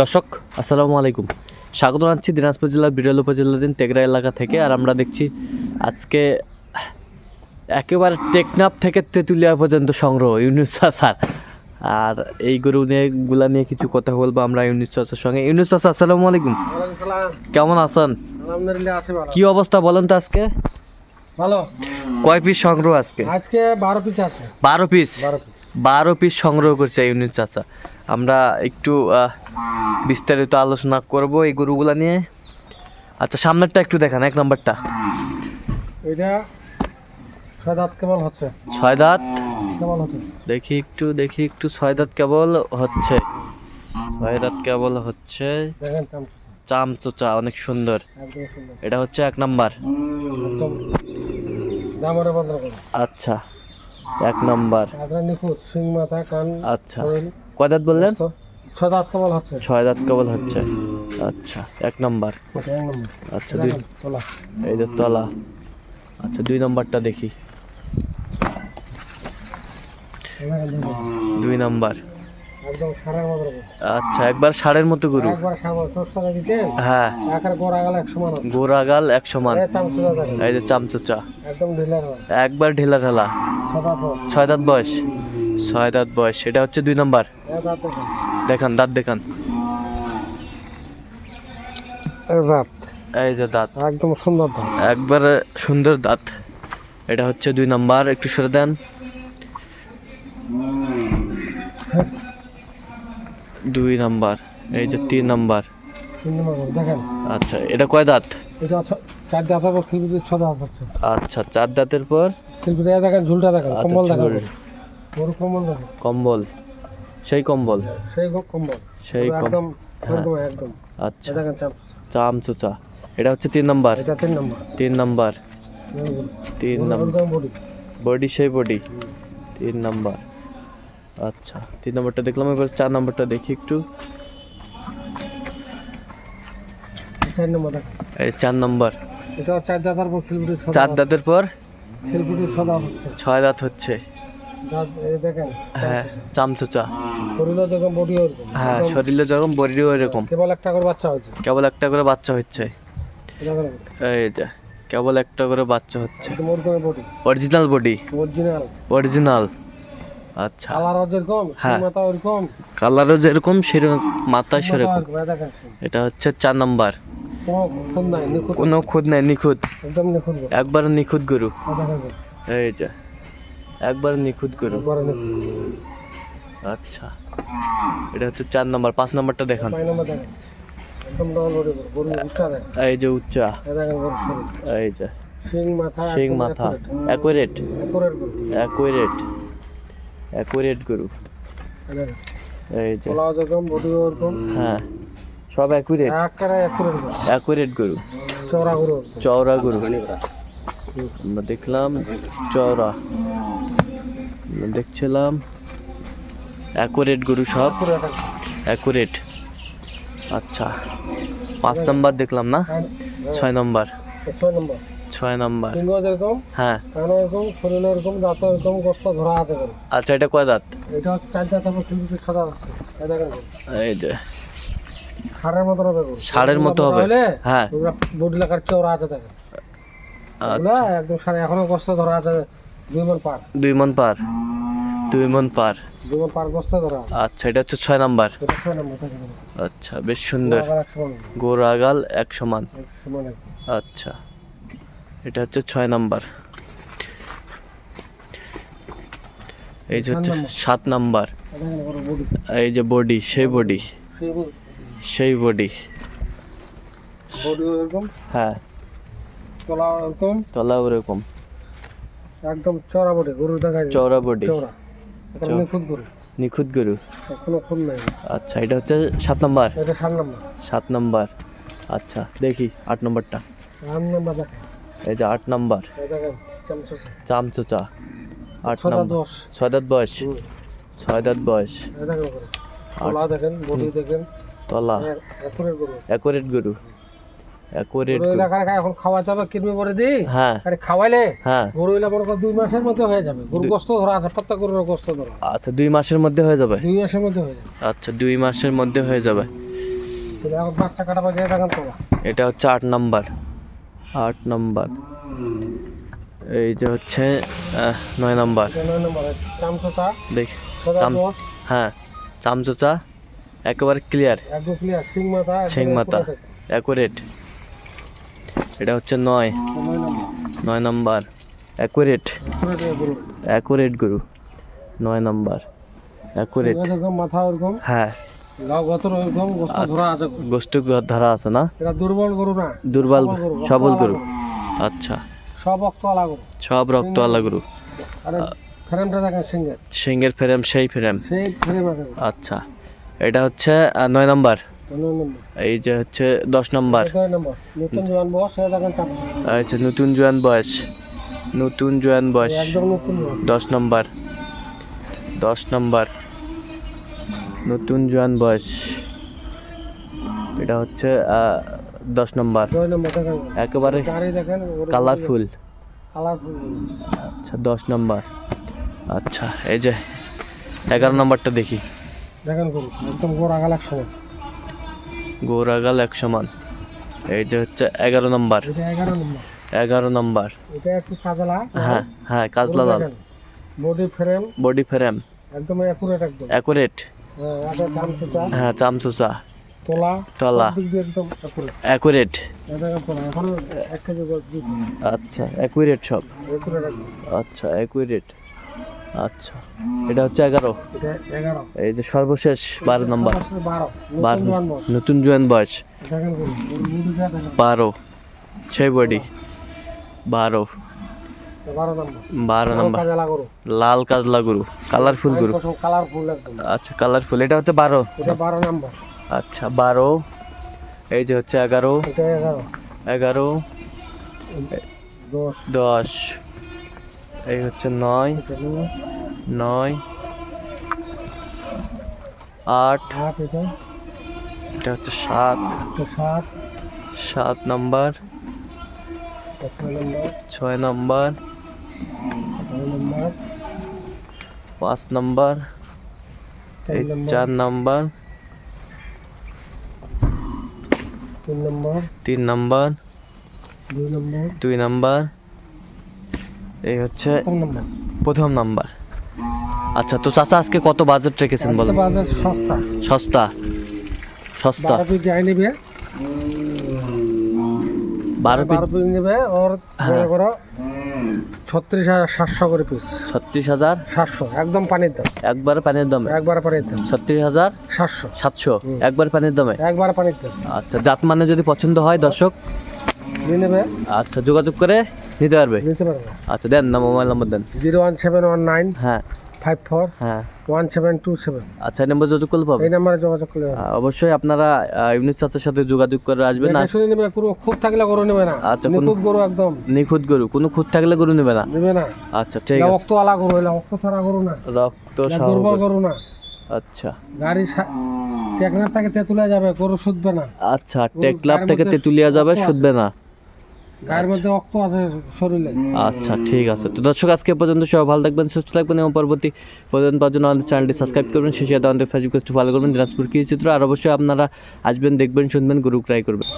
দর্শক আসসালামু আলাইকুম। স্বাগত জানাচ্ছি দিনাজপুর জেলার বিরল উপজেলাধীন তেগরা এলাকা থেকে। আর আমরা দেখছি আজকে একেবারে টেকনাপ থেকে তেঁতুলিয়া পর্যন্ত সংগ্রহ ইউনুস চাষার আর এই গরু নিয়ে গুলা নিয়ে কিছু কথা বলব আমরা ইউনুস চাষার সঙ্গে। ইউনুস চাষা আসসালামু আলাইকুম। কেমন আছেন? কি অবস্থা বলেন তো আজকে? ভালো। কয় পিস সংগ্রহ আজকে? আজকে বারো পিস আছে। বারো পিস? বারো পিস। সংগ্রহ করছে ইউনিট চাচা। আমরা একটু বিস্তারিত আলোচনা করব এই গরুগুলা নিয়ে। আচ্ছা সামনেরটা একটু দেখান এক নম্বরটা। এটা ছয় দাঁত কেবল হচ্ছে। ছয় দাঁত? কেবল হচ্ছে। দেখি একটু দেখি একটু ছয় দাঁত কেবল হচ্ছে। ছয় দাঁত কেবল হচ্ছে। চাম চামচোচা। অনেক সুন্দর। এটা হচ্ছে এক নাম্বার। আচ্ছা এক নাম্বার। আচ্ছা। কয় দাঁত বললেন। ছয় দাঁত কেবল হচ্ছে। ছয় দাঁত কেবল হচ্ছে। আচ্ছা এক নাম্বার। আচ্ছা দুই তোলা। এই যে তলা। আচ্ছা দুই নম্বরটা দেখি। দুই নম্বর। আচ্ছা একবার ষাঁড়ের মতো গরু হ্যাঁ। গোড়াগাল এক সমান। এই যে চামচোচা একবার ঢেলা ঢেলা। ছয় দাঁত বয়স। ছয় দাঁত বয়স। এটা হচ্ছে দুই নাম্বার। দেখেন দাঁত দেখান। দাঁত। এই যে দাঁত। একদম সুন্দর দাঁত। একবার সুন্দর দাঁত। এটা হচ্ছে দুই নাম্বার একটু সরে দেন। দুই নাম্বার এই যে তিন নাম্বার। আচ্ছা এটা কয় দাঁত? চার আচ্ছা চার দাঁতের পর? দেখেন ঝুলটা দেখেন আচ্ছা, কম্বল দেখেন। কম্বল। সেই কম্বল? সেই কম্বল। সেই একদম একদম একদম। আচ্ছা। চাম চোচা এটা হচ্ছে তিন নাম্বার? এটা তিন নম্বর। তিন নাম্বার। তিন নাম্বার বডি। সেই বডি। তিন নাম্বার। আচ্ছা তিন নাম্বারটা দেখলাম এবার চার নাম্বারটা দেখি একটু। চার নম্বর এই চার নাম্বার। এটা চার দাঁতার পর চার দাঁত। দাঁতের পর ছয় দাঁত হচ্ছে। দেখেন হ্যাঁ চামচোচা। বডি হ্যাঁ শরীরে যখন বডিও এরকম কেবল একটা করে বাচ্চা হয়েছে। কেবল একটা করে বাচ্চা হচ্ছে। এই যে কেবল একটা করে বাচ্চা হচ্ছে। Original body. অরিজিনাল অরিজিনাল আচ্ছা। কালারও যেরকম হ্যাঁ। মাথা ওরকম। কালারও যেরকম সেরকম মাথা সেরকম। এটা হচ্ছে চার নাম্বার। কোনো খুদ নেই নিখুঁত। একদম নিখুঁত। একবার নিখুঁত গরু। এই যে। একবার নিখুঁত গরু আচ্ছা। এটা হচ্ছে চার নাম্বার পাঁচ নাম্বারটা দেখান। এই যে উচ্চা। এই যে। শিং মাথা অ্যাকুরেট গরু। অ্যাকুরেট অ্যাকুরেট গরু। এই যে। হ্যাঁ সব অ্যাকুরেট অ্যাকুরেট গরু। চওড়া গরু। চওড়া গরু। আমরা দেখলাম চওড়া। দেখছিলাম। অ্যাকুরেট গরু সব। অ্যাকুরেট আচ্ছা। পাঁচ নম্বর দেখলাম না? ছয় নম্বর। ছয় নম্বর। ছয় নাম্বার। হ্যাঁ। কান এরকম শরীর এরকম দাঁত এরকম গোস্ত ধরা আছে গরু আচ্ছা এটা কয় দাঁত? এটা চার দাঁত হবে কিন্তু ছটা এই যে। ষাঁড়ের মতো হবে গরু। মতো হবে। হ্যাঁ। বডি লাগার চওড়া আছে দেখেন। এগুলা আচ্ছা একদম সাড়ে এখনও গোস্ত ধরা আছে। দুই মন পার। দুই মন পার? দুই মন পার। দুই মন পার গোস্ত ধরা। আচ্ছা এটা হচ্ছে ছয় নাম্বার। আচ্ছা বেশ সুন্দর। গোড়াগাল এক সমান মান। আচ্ছা এটা হচ্ছে ছয় নাম্বার। এই যে হচ্ছে সাত নাম্বার। এই যে বডি সেই বডি। সেই বডি। বডি। এরকম হ্যাঁ। তলা এরকম তলা ওরকম। একদম চওড়া বডি গরু দেখা যায়। চওড়া বডি। চওড়া এখানে চৌ- নিখুঁত গরু। নিখুঁত গরু? কোনো খুন নাই। আচ্ছা এটা হচ্ছে সাত নাম্বার? এটা সাত নম্বর। সাত নাম্বার। আচ্ছা দেখি আট নাম্বারটা। আট নম্বর এই যে আট নাম্বার। চামচোচা। আট নাম্বার। ছয় দাঁত বয়স। ছয় দাঁত বয়স। দেখেন তলা দেখেন বডি দেখেন। তলা। অ্যাকোরেট গরু। এখন খাওয়াতে হবে কিনবি পরে দি। হ্যাঁ। খাওয়াইলে হ্যাঁ। গরু মনে দুই মাসের মধ্যে হয়ে যাবে। গরু গোস্ত ধরা আছে প্রত্যেক গরুর গোস্ত ধরা। আচ্ছা দুই মাসের মধ্যে হয়ে যাবে? দুই মাসের মধ্যে হয়ে যাবে। আচ্ছা দুই মাসের মধ্যে হয়ে যাবে। এটা হচ্ছে আট নাম্বার। আট নাম্বার। এই যে হচ্ছে নয় নাম্বার। এটা নয় নম্বর চামচা দেখ সোজা চাম দোষ হ্যাঁ চামচোচা একেবারে ক্লিয়ার সিং মাথা। অ্যাকুরেট এটা হচ্ছে নয়। নয় নম্বর। অ্যাকুরেট। অ্যাকুরেট গরু নয় নম্বর। অ্যাকুরেট মাথা ওরকম হ্যাঁ ধরা আছে না? এটা দুর্বল গরু না দুর্বল সবল গরু, রক্তওয়ালা আচ্ছা। সব অক্তওয়ালা গরু সব রক্তওয়ালা গরু আরে ফ্রেমটা দেখেন সিঙ্গেল সিংহের ফ্রেম সেই ফ্রেম। সেই ফ্রেম আচ্ছা। এটা হচ্ছে নয় নম্বর। এই যে হচ্ছে দশ নাম্বার। আচ্ছা নতুন জোয়ান বয়স। নতুন জোয়ান বয়স। দশ নাম্বার। দশ নাম্বার। নতুন জোয়ান বয়স। এটা হচ্ছে দশ নম্বর। একেবারে কালারফুল। আচ্ছা দশ নাম্বার। আচ্ছা এই যে এগারো নাম্বারটা দেখি। দেখেন একদম গোড়া গাল এক সময় গৌরাগাল এক সমান এই যে হচ্ছে এগারো নাম্বার। এগারো নম্বর। হ্যাঁ হ্যাঁ কাজলা লাল বডি ফ্রেম বডি ফ্রেম একদম অ্যাকুরেট একদম। অ্যাকুরেট হ্যাঁ চামচুচা। তোলা। তলা। অ্যাকুরেট আচ্ছা অ্যাকুরেট সব। আচ্ছা অ্যাকুরেট আচ্ছা। এটা হচ্ছে এগারো। এই যে সর্বশেষ বারো নাম্বার। বারো। নতুন জোয়ান বয়স বারো। সেই বডি। বারো। বারো নম্বর। লাল কাজলা গরু। কালারফুল গরু। আচ্ছা কালারফুল। এটা হচ্ছে বারো। বারো নম্বর। আচ্ছা বারো। এই যে হচ্ছে এগারো। এগারো। এগারো। দশ। দশ। এই হচ্ছে নয়। নয়। আট। এটা হচ্ছে সাত। সাত সাত নাম্বার। ছয় নম্বর। পাঁচ নম্বর। চার এই নম্বর চার নাম্বার। তিন নম্বর। তিন নাম্বার। দুই নম্বর। দুই নাম্বার। এই হচ্ছে প্রথম নাম্বার। আচ্ছা তো চাচা আজকে কত বাজেট রেখেছেন বলেন? সস্তা। সস্তা। সস্তা। যাই নেবে। বারো পিস? নেবে ওর হ্যাঁ। করো ছত্রিশ হাজার সাতশো করে পিস। ছত্রিশ হাজার সাতশো একদম পানির দাম। একবারে পানির দামে? একবার পানির দাম। ছত্রিশ হাজার সাতশো। সাতশো? একবার পানির দামে? একবার পানির দাম। আচ্ছা জাত মানে যদি পছন্দ হয় দর্শক? নেবে। আচ্ছা যোগাযোগ করে নিতে পারবে? নিতে পারবে। আচ্ছা দেন না মোবাইল নম্বর দেন। Zero one seven one nine হ্যাঁ। ফাইভ ফোর হ্যাঁ। One seven two seven. আচ্ছা এই নম্বর যোগাযোগ করলে পাবে এই নাম্বারে যোগাযোগ করলে অবশ্যই আপনারা ইউনিট চাচার সাথে যোগাযোগ করে আসবেন। না শুনে নেবে খুব থাকলে গরু নেবে না। আচ্ছা, নিখুঁত গরু একদম। নিখুঁত গরু কোনো খুঁত থাকলে গরু নেবে না? নেবে না। আচ্ছা ঠিক আছে। অক্ত আলা গরু এলা অক্ত ছাড়া গরু না। রক্ত গরু। না। আচ্ছা। গাড়ি টেকনার থেকে তেঁতুলে যাবে গরু শুধবে না। আচ্ছা গায়ের থেকে তেতুলিয়া যাবে রক্ত শুধবে না। আচ্ছা ঠিক আছে। তো দর্শক, আজকে পর্যন্ত সবাই ভালো থাকবেন, সুস্থ থাকবেন এবং পরবর্তী পর্যন্ত পাওয়ার আমাদের চ্যানেলটি সাবস্ক্রাইব করবেন শেষে আমাদের ফেসবুক পেজটি ফলো করবেন, দিনাজপুর কি চিত্র আর অবশ্যই আপনারা আসবেন, দেখবেন, শুনবেন, গুরু ক্রাই করবেন।